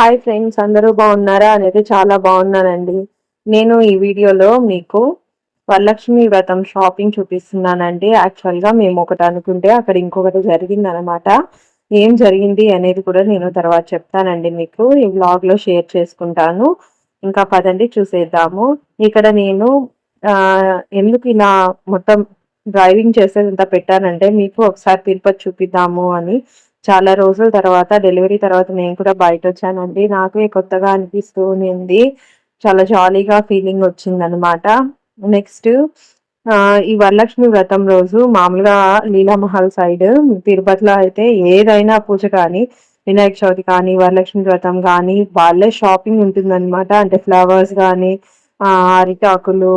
Hi friends అందరూ బాగున్నారా? అనేది చాలా బాగున్నానండి. నేను ఈ వీడియోలో మీకు వరలక్ష్మి వ్రతం షాపింగ్ చూపిస్తున్నానండి. యాక్చువల్గా మేము ఒకటి అనుకుంటే అక్కడ ఇంకొకటి జరిగింది అనమాట ఏం జరిగింది అనేది కూడా నేను తర్వాత చెప్తానండి మీకు. ఈ వ్లాగ్లో షేర్ చేసుకుంటాను. ఇంకా పదండి చూసేద్దాము. ఇక్కడ నేను ఎందుకు ఇలా మొత్తం డ్రైవింగ్ చేసేది చేసేదంతా పెట్టానంటే మీకు ఒకసారి తిరుపతి చూపిద్దాము అని చాలా రోజుల తర్వాత డెలివరీ తర్వాత నేను కూడా బయట వచ్చానండి నాకు కొత్తగా అనిపిస్తూ ఉంది. చాలా జాలీగా ఫీలింగ్ వచ్చింది అనమాట నెక్స్ట్ ఈ వరలక్ష్మి వ్రతం రోజు మామూలుగా లీలామహల్ సైడ్ తిరుపతిలో అయితే ఏదైనా పూజ కానీ వినాయక చవితి కానీ వరలక్ష్మి వ్రతం కానీ వాళ్ళే షాపింగ్ ఉంటుందన్నమాట. అంటే ఫ్లవర్స్ కానీ అరిటాకులు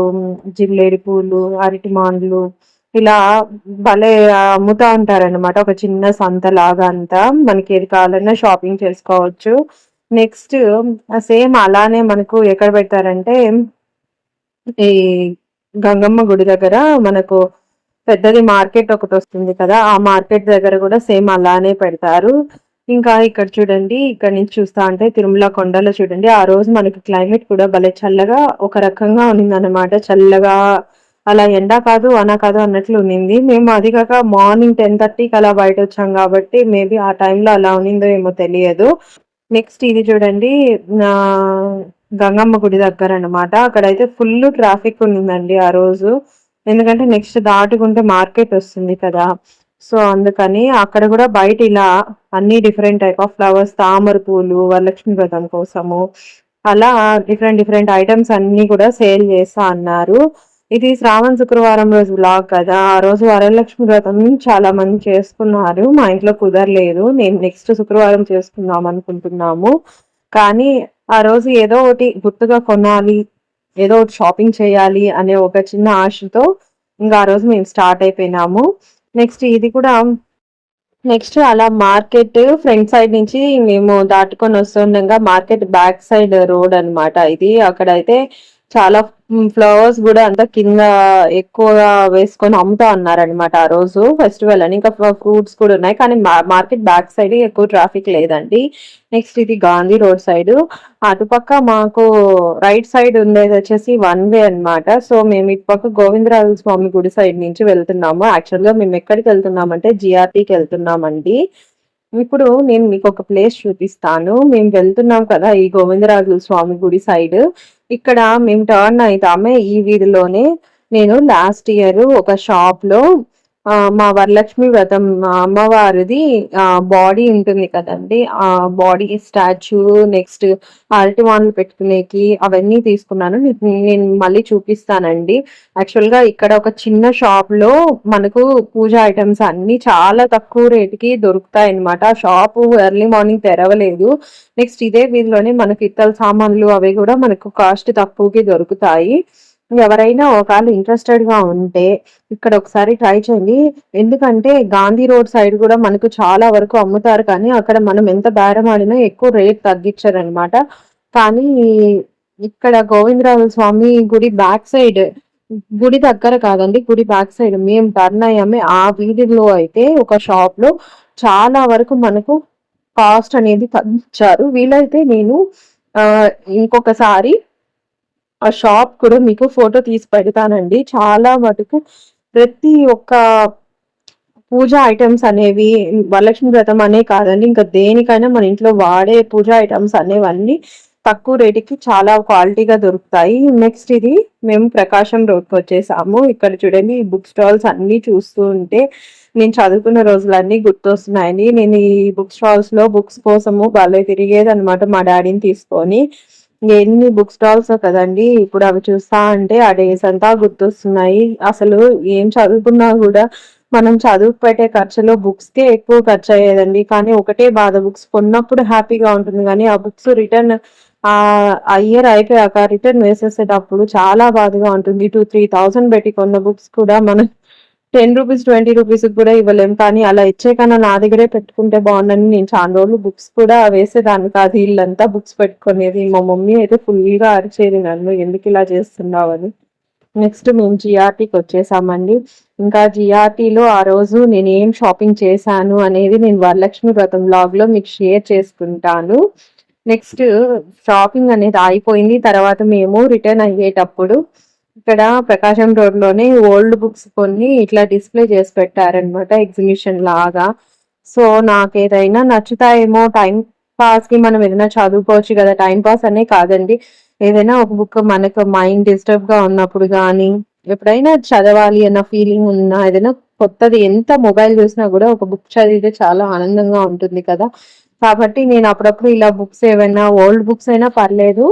జిల్లేడి పూలు అరటి మాండ్లు ఇలా భలే అమ్ముతా ఉంటారన్నమాట. ఒక చిన్న సంత లాగా అంతా మనకి ఏది కావాలన్నా షాపింగ్ చేసుకోవచ్చు. నెక్స్ట్ సేమ్ అలానే మనకు ఎక్కడ పెడతారంటే ఈ గంగమ్మ గుడి దగ్గర మనకు పెద్దది మార్కెట్ ఒకటి వస్తుంది కదా ఆ మార్కెట్ దగ్గర కూడా సేమ్ అలానే పెడతారు. ఇంకా ఇక్కడ చూడండి ఇక్కడ నుంచి చూస్తా అంటే తిరుమల కొండలో చూడండి ఆ రోజు మనకి క్లైమేట్ కూడా భలే చల్లగా ఒక రకంగా ఉన్నింది అనమాట చల్లగా అలా ఎండా కాదు అనా కాదు అన్నట్లు ఉన్నింది. మేము అది కాక మార్నింగ్ టెన్ థర్టీకి అలా బయట వచ్చాం కాబట్టి మేబీ ఆ టైంలో అలా ఉన్నిందో ఏమో తెలియదు. నెక్స్ట్ ఇది చూడండి నా గంగమ్మ గుడి దగ్గర అనమాట అక్కడైతే ఫుల్ ట్రాఫిక్ ఉన్నిందండి ఆ రోజు. ఎందుకంటే నెక్స్ట్ దాటుకుంటే మార్కెట్ వస్తుంది కదా. సో అందుకని అక్కడ కూడా బయట ఇలా అన్ని డిఫరెంట్ టైప్ ఆఫ్ ఫ్లవర్స్ తామర పూలు వరలక్ష్మి వ్రతం కోసము అలా డిఫరెంట్ డిఫరెంట్ ఐటమ్స్ అన్ని కూడా సేల్ చేస్తా అన్నారు. ఇది శ్రావణ శుక్రవారం రోజు బ్లాగ్ కదా. ఆ రోజు వరలక్ష్మి వ్రతం చాలా మంది చేసుకున్నారు. మా ఇంట్లో కుదరలేదు. నేను నెక్స్ట్ శుక్రవారం చేసుకుందాం అనుకుంటున్నాము. కానీ ఆ రోజు ఏదో ఒకటి గుర్తుగా కొనాలి ఏదో ఒకటి షాపింగ్ చేయాలి అనే ఒక చిన్న ఆశతో ఇంకా ఆ రోజు మేము స్టార్ట్ అయిపోయినాము. నెక్స్ట్ ఇది కూడా నెక్స్ట్ అలా మార్కెట్ ఫ్రంట్ సైడ్ నుంచి మేము దాటుకొని వస్తుండగా మార్కెట్ బ్యాక్ సైడ్ రోడ్ అనమాట ఇది. అక్కడైతే చాలా ఫ్లవర్స్ కూడా అంతా కింద ఎక్కువగా వేసుకొని అమ్ముతా అన్నారనమాట ఆ రోజు ఫెస్టివల్ అని. ఇంకా ఫ్రూట్స్ కూడా ఉన్నాయి. కానీ మార్కెట్ బ్యాక్ సైడ్ ఎక్కువ ట్రాఫిక్ లేదండి. నెక్స్ట్ ఇది గాంధీ రోడ్ సైడ్. అటుపక్క మాకు రైట్ సైడ్ ఉండేది వచ్చేసి వన్ వే అనమాట సో మేము ఇటుపక్క గోవిందరాజు స్వామి గుడి సైడ్ నుంచి వెళ్తున్నాము. యాక్చువల్గా మేము ఎక్కడికి వెళ్తున్నామంటే జిఆర్టీకి వెళ్తున్నామండి. ఇప్పుడు నేను మీకు ఒక ప్లేస్ చూపిస్తాను. మేము వెళ్తున్నాం కదా ఈ గోవిందరాజుల స్వామి గుడి సైడ్. ఇక్కడ మేము టర్న్ అవుతామే ఈ వీధిలోనే. నేను లాస్ట్ ఇయర్ ఒక షాప్లో మా వరలక్ష్మి వ్రతం అమ్మవారిది బాడీ ఉంటుంది కదండి. ఆ బాడీ స్టాచ్యూ నెక్స్ట్ అరటి వాన్లు పెట్టుకునేకి అవన్నీ తీసుకున్నాను. నేను మళ్ళీ చూపిస్తానండి. యాక్చువల్గా ఇక్కడ ఒక చిన్న షాప్లో మనకు పూజ ఐటమ్స్ అన్ని చాలా తక్కువ రేటుకి దొరుకుతాయి అనమాట షాప్ ఎర్లీ మార్నింగ్ తెరవలేదు. నెక్స్ట్ ఇదే వీధిలోనే మనకి ఇత్తల సామాన్లు అవి కూడా మనకు కాస్ట్ తక్కువకి దొరుకుతాయి. ఎవరైనా ఒకవేళ ఇంట్రెస్టెడ్గా ఉంటే ఇక్కడ ఒకసారి ట్రై చేయండి. ఎందుకంటే గాంధీ రోడ్ సైడ్ కూడా మనకు చాలా వరకు అమ్ముతారు కానీ అక్కడ మనం ఎంత బేరం ఆడినా ఎక్కువ రేట్ తగ్గించారనమాట కానీ ఇక్కడ గోవిందరాజు స్వామి గుడి బ్యాక్ సైడ్ గుడి దగ్గర కాదండి గుడి బ్యాక్ సైడ్ మేము టర్న్ అయ్యామే ఆ వీధిలో అయితే ఒక షాప్లో. చాలా వరకు మనకు కాస్ట్ అనేది తగ్గించారు. వీలైతే నేను ఇంకొకసారి ఆ షాప్ కూడా మీకు ఫోటో తీసి పెడతానండి. చాలా మటుకు ప్రతి ఒక్క పూజ ఐటమ్స్ అనేవి వరలక్ష్మి వ్రతం అనే కాదండి. ఇంకా దేనికైనా మన ఇంట్లో వాడే పూజ ఐటమ్స్ అనేవన్నీ తక్కువ రేటుకి చాలా క్వాలిటీగా దొరుకుతాయి. నెక్స్ట్ ఇది మేము ప్రకాశం రోడ్కి వచ్చేసాము. ఇక్కడ చూడండి ఈ బుక్ స్టాల్స్ అన్నీ చూస్తూ ఉంటే నేను చదువుకున్న రోజులన్నీ గుర్తొస్తున్నాయని. నేను ఈ బుక్ స్టాల్స్లో బుక్స్ కోసము భలే తిరిగేది అనమాట మా డాడీని తీసుకొని. ఎన్ని బుక్ స్టాల్స్ కదండి? ఇప్పుడు అవి చూస్తా అంటే ఆ డేస్ అంతా గుర్తొస్తున్నాయి. అసలు ఏం చదువుకున్నా కూడా మనం చదువు పెట్టే ఖర్చులో బుక్స్ కే ఎక్కువ ఖర్చు అయ్యేదండి కానీ ఒకటే బాధ బుక్స్ కొన్నప్పుడు హ్యాపీగా ఉంటుంది. కానీ ఆ బుక్స్ రిటర్న్ ఆ ఇయర్ అయిపోయాక రిటర్న్ వేసేసేటప్పుడు చాలా బాధగా ఉంటుంది. టూ త్రీ థౌసండ్ పెట్టి కొన్న బుక్స్ కూడా మనం టెన్ రూపీస్ ట్వంటీ రూపీస్ కూడా ఇవ్వలేం. కానీ అలా ఇచ్చే కన్నా నా దగ్గరే పెట్టుకుంటే బాగుందని నేను చాలా రోజులు బుక్స్ కూడా వేసేదాన్ని కాదు ఇల్లంతా బుక్స్ పెట్టుకునేది. మా మమ్మీ అయితే ఫుల్గా అరిచేది నన్ను. ఎందుకు ఇలా చేస్తున్నావు అని. నెక్స్ట్ మేము జిఆర్టీకి వచ్చేసామండి. ఇంకా జిఆర్టీలో ఆ రోజు నేను ఏం షాపింగ్ చేశాను అనేది నేను వరలక్ష్మి వ్రతం బ్లాగ్లో మీకు షేర్ చేసుకుంటాను. నెక్స్ట్ షాపింగ్ అనేది అయిపోయింది తర్వాత మేము రిటర్న్ అయ్యేటప్పుడు ఇక్కడ ప్రకాశం రోడ్లోనే ఓల్డ్ బుక్స్ కొన్ని ఇట్లా డిస్ప్లే చేసి పెట్టారనమాట ఎగ్జిబిషన్ లాగా. సో నాకు ఏదైనా నచ్చుతాయేమో టైం పాస్కి మనం ఏదైనా చదువుకోవచ్చు కదా టైం పాస్ అనే కాదండి. ఏదైనా ఒక బుక్ మనకు మైండ్ డిస్టర్బ్గా ఉన్నప్పుడు కానీ ఎప్పుడైనా చదవాలి అన్న ఫీలింగ్ ఉన్నా ఏదైనా కొత్తది ఎంత మొబైల్ చూసినా కూడా ఒక బుక్ చదివితే చాలా ఆనందంగా ఉంటుంది కదా. కాబట్టి నేను అప్పుడప్పుడు ఇలా బుక్స్ ఏమైనా ఓల్డ్ బుక్స్ అయినా పర్లేదు.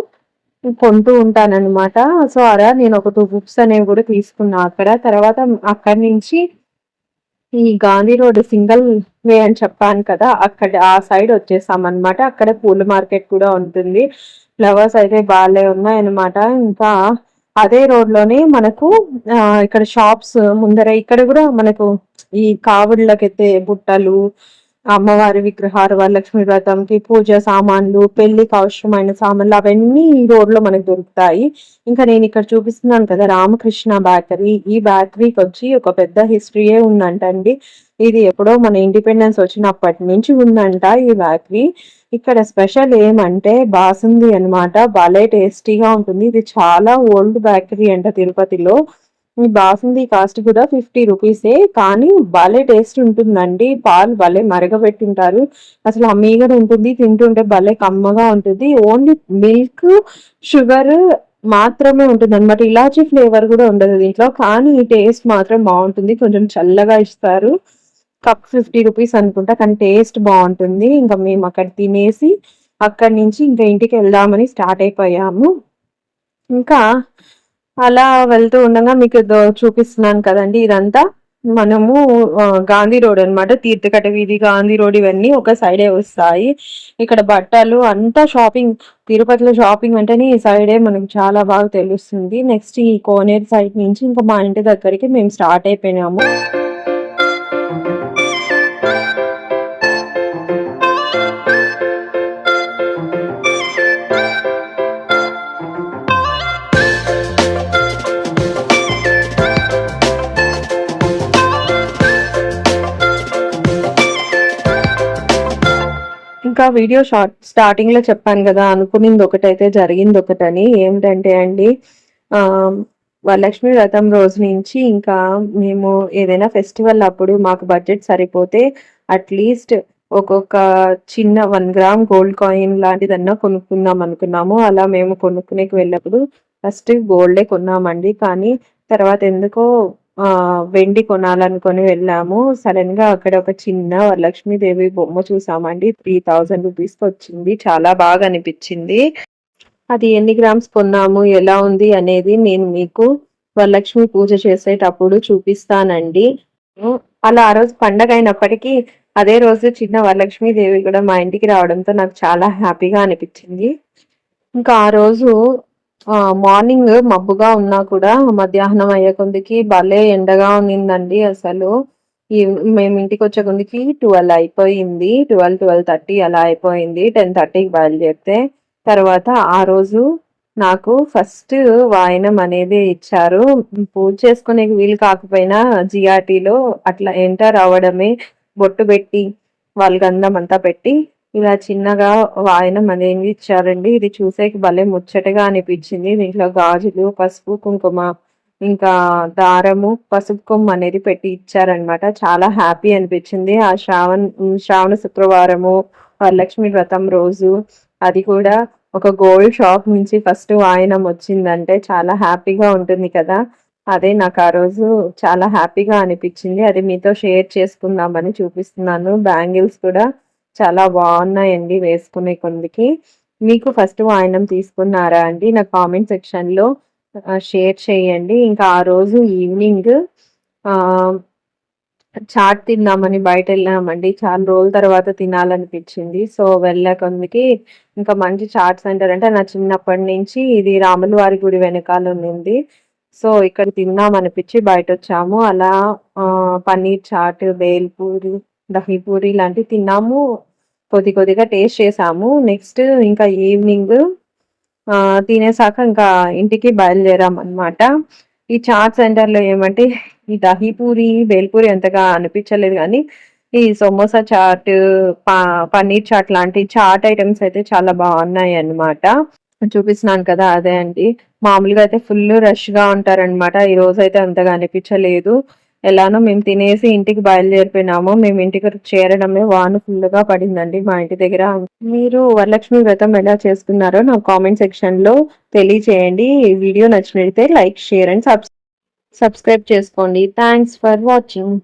కొంటూ ఉంటానన్నమాట. సో అలా నేను ఒక టూ బుక్స్ అనేవి కూడా తీసుకున్నా అక్కడ. తర్వాత అక్కడి నుంచి ఈ గాంధీ రోడ్ సింగల్ వే అని చెప్పాను కదా అక్కడ ఆ సైడ్ వచ్చేసాం అక్కడ పూల మార్కెట్ కూడా ఉంటుంది. ఫ్లవర్స్ అయితే బాగాలే ఉన్నాయన్నమాట. ఇంకా అదే రోడ్లోనే మనకు ఇక్కడ షాప్స్ ముందర ఇక్కడ కూడా మనకు ఈ కావుళ్ళకైతే బుట్టలు అమ్మవారి విగ్రహాలు వరలక్ష్మి వ్రతంకి పూజ సామాన్లు పెళ్ళికి అవసరమైన సామాన్లు అవన్నీ ఈ రోడ్లో మనకు దొరుకుతాయి. ఇంకా నేను ఇక్కడ చూపిస్తున్నాను కదా రామకృష్ణ బేకరీ ఈ బేకరీకి వచ్చి ఒక పెద్ద హిస్టరీయే ఉందంటండి. ఇది ఎప్పుడో మన ఇండిపెండెన్స్ వచ్చినప్పటి నుంచి ఉందంట ఈ బేకరీ ఇక్కడ స్పెషల్ ఏమంటే బాసుంది అనమాట భలే టేస్టీగా ఉంటుంది. ఇది చాలా ఓల్డ్ బేకరీ అంట తిరుపతిలో. ఈ బాసుంది కాస్ట్ కూడా ఫిఫ్టీ రూపీసే. కానీ భలే టేస్ట్ ఉంటుందండి. పాలు భలే మరగబెట్టింటారు. అసలు అమ్మీగడ ఉంటుంది తింటుంటే భలే కమ్మగా ఉంటుంది. ఓన్లీ మిల్క్ షుగర్ మాత్రమే ఉంటుంది అనమాట ఇలాచీ ఫ్లేవర్ కూడా ఉండదు దీంట్లో. కానీ ఈ టేస్ట్ మాత్రం బాగుంటుంది. కొంచెం చల్లగా ఇస్తారు. కప్ ఫిఫ్టీ రూపీస్ అనుకుంటా. కానీ టేస్ట్ బాగుంటుంది. ఇంకా మేము అక్కడ తినేసి అక్కడి నుంచి ఇంకా ఇంటికి వెళ్దామని స్టార్ట్ అయిపోయాము. ఇంకా అలా వెళ్తూ ఉండగా మీకు చూపిస్తున్నాను కదండి ఇదంతా. మనము గాంధీ రోడ్ అనమాట తీర్థకట వీధి గాంధీ రోడ్ ఇవన్నీ ఒక సైడే వస్తాయి. ఇక్కడ బట్టలు అంతా షాపింగ్ తిరుపతిలో షాపింగ్ అంటేనే ఈ సైడే మనకు చాలా బాగా తెలుస్తుంది. నెక్స్ట్ ఈ కోనేరు సైడ్ నుంచి ఇంకా మా ఇంటి దగ్గరికి మేము స్టార్ట్ అయిపోయినాము. ఇంకా వీడియో షార్ట్ స్టార్టింగ్లో చెప్పాను కదా అనుకునింది ఒకటైతే జరిగింది ఒకటని ఏమిటంటే అండి వరలక్ష్మి వ్రతం రోజు నుంచి ఇంకా మేము ఏదైనా ఫెస్టివల్ అప్పుడు మాకు బడ్జెట్ సరిపోతే అట్లీస్ట్ ఒక్కొక్క చిన్న వన్ గ్రామ్ గోల్డ్ కాయిన్ లాంటిదన్నా కొనుక్కుందాం అనుకున్నాము. అలా మేము కొనుక్కునేకి వెళ్ళినప్పుడు ఫస్ట్ గోల్డే కొన్నామండి. కానీ తర్వాత ఎందుకో వెండి కొనాలనుకొని వెళ్ళాము. సడన్గా అక్కడ ఒక చిన్న వరలక్ష్మీదేవి బొమ్మ చూసామండి. త్రీ థౌజండ్ రూపీస్కి వచ్చింది. చాలా బాగా అనిపించింది. అది ఎన్ని గ్రామ్స్ కొన్నాము? ఎలా ఉంది? అనేది నేను మీకు వరలక్ష్మి పూజ చేసేటప్పుడు చూపిస్తానండి. అలా ఆ రోజు పండగ అయినప్పటికీ అదే రోజు చిన్న వరలక్ష్మీదేవి కూడా మా ఇంటికి రావడంతో నాకు చాలా హ్యాపీగా అనిపించింది. ఇంకా ఆ రోజు మార్నింగ్ మబ్బుగా ఉన్నా కూడా మధ్యాహ్నం అయ్యే కొందికి భలే ఎండగా ఉన్నిందండి అసలు. ఈ మేము ఇంటికి వచ్చే కొందికి ట్వెల్వ్ అయిపోయింది ట్వెల్వ్ ట్వెల్వ్ థర్టీ అలా అయిపోయింది టెన్ థర్టీకి బయలుదేరితే. తర్వాత ఆ రోజు నాకు ఫస్ట్ వాయనం అనేది ఇచ్చారు. పూజ చేసుకునే వీలు కాకపోయినా జిఆర్టీలో అట్లా ఎంటర్ అవ్వడమే బొట్టు పెట్టి వాళ్ళ గంధం అంతా పెట్టి ఇలా చిన్నగా వాయనం అనేది ఇచ్చారండి? ఇది చూసేకి భలే ముచ్చటగా అనిపించింది. దీంట్లో గాజులు పసుపు కుంకుమ ఇంకా దారము పసుపు కొమ్మ అనేది పెట్టి ఇచ్చారనమాట చాలా హ్యాపీ అనిపించింది. ఆ శ్రావణ శ్రావణ శుక్రవారము వరలక్ష్మి వ్రతం రోజు అది కూడా ఒక గోల్డ్ షాప్ నుంచి ఫస్ట్ వాయనం వచ్చిందంటే చాలా హ్యాపీగా ఉంటుంది కదా. అదే నాకు ఆ రోజు చాలా హ్యాపీగా అనిపించింది. అది మీతో షేర్ చేసుకుందామని చూపిస్తున్నాను. బ్యాంగిల్స్ కూడా చాలా బాగున్నాయండి వేసుకునే కొందికి మీకు ఫస్ట్ వాయనం తీసుకున్నారా అండి? నా కామెంట్ సెక్షన్లో షేర్ చేయండి. ఇంకా ఆ రోజు ఈవినింగ్ చాట్ తిందామని బయట వెళ్ళామండి చాలా రోజుల తర్వాత తినాలనిపించింది. సో వెళ్ళే కొందికి ఇంకా మంచి చాట్ సెంటర్ అంటే నా చిన్నప్పటి నుంచి ఇది రాముల వారి గుడి వెనకాల ఉంది సో ఇక్కడ తిందాం అనిపించి బయట వచ్చాము అలా పన్నీర్ చాట్ బేల్పూరి దహీపూరి లాంటివి తిన్నాము. కొద్ది కొద్దిగా టేస్ట్ చేసాము. నెక్స్ట్ ఇంకా ఈవినింగ్ తినేసాక ఇంకా ఇంటికి బయలుదేరాం అనమాట ఈ చాట్ సెంటర్లో ఏమంటే ఈ దహీపూరి బేల్పూరి అంతగా అనిపించలేదు కానీ ఈ సమోసా చాట్ పన్నీర్ చాట్ లాంటి చాట్ ఐటమ్స్ అయితే చాలా బాగున్నాయి అన్నమాట చూపిస్తున్నాను కదా అదే అండి. మామూలుగా అయితే ఫుల్ రష్గా ఉంటారన్నమాట. ఈ రోజు అయితే అంతగా అనిపించలేదు. ఎలానో మేము తినేసి ఇంటికి బయలుదేరిపోయినాము. మేము ఇంటికి చేరడమే వాన ఫుల్గా పడిందండి మా ఇంటి దగ్గర. మీరు వరలక్ష్మి వ్రతం ఎలా చేసుకున్నారో నా కామెంట్ సెక్షన్లో తెలియచేయండి. ఈ వీడియో నచ్చినట్లయితే లైక్ షేర్ అండ్ సబ్స్క్రైబ్ చేసుకోండి. Thanks for watching.